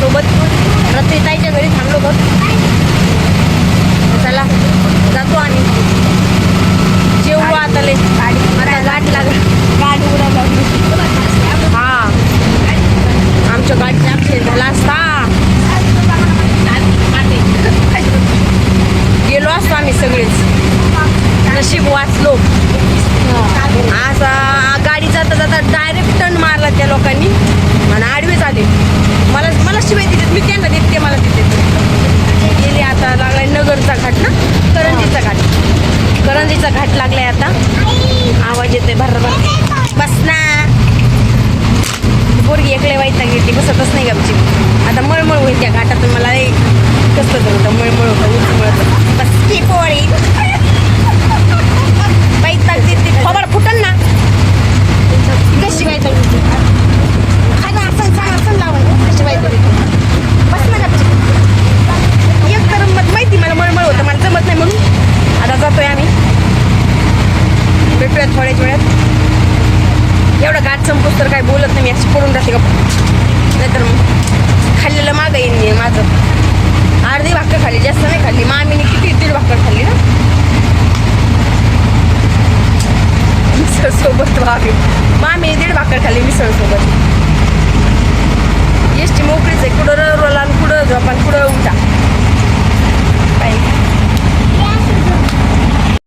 सोबत. रत्तेताईच्या घरी थांबलो बघ. चला जातो आम्ही जेवू आता लय. आता गाठ लागला गाठ उडायला हा. आमच्या गाडी अक्षर झाला असता. गेलो असतो आम्ही सगळेच. नशीब वाचलो. आज शिवाय देतात मी त्यांना देते मला देते. गेले आता लागलाय नगरचा घाट ना? करंजीचा घाट. करंजीचा घाट लागलाय आता. आवाज येतोय भर बस ना. पोरगी एकले वाईट गेली बसतच नाही आमची आता मळमळ होईल त्या घाटातून मला कसं होतं मळमळ होतं उचमळत बस की पोळी वाईट लागते ती खबर फुटल ना कशी वाईट लागते आता असं सांग असं लावायचं कशी वाईट लागते बस ना गपची एक तर मग माहिती मला मळमळ होतं मला जमत नाही म्हणून आता जातोय आम्ही भेटूयात थोड्याच वेळात एवढं गाठ संपूस तर काय बोलत नाही मी अशी पडून जाते का नाहीतर मग खाल्लेलं मागं येईन मी माझं. अर्धी भाकर खाल्ली जास्त नाही खाल्ली. मामीने किती दीड भाकर खाल्ली ना? मिसळ सोबत मामी मामीने दीड भाकर खाल्ली मिसळ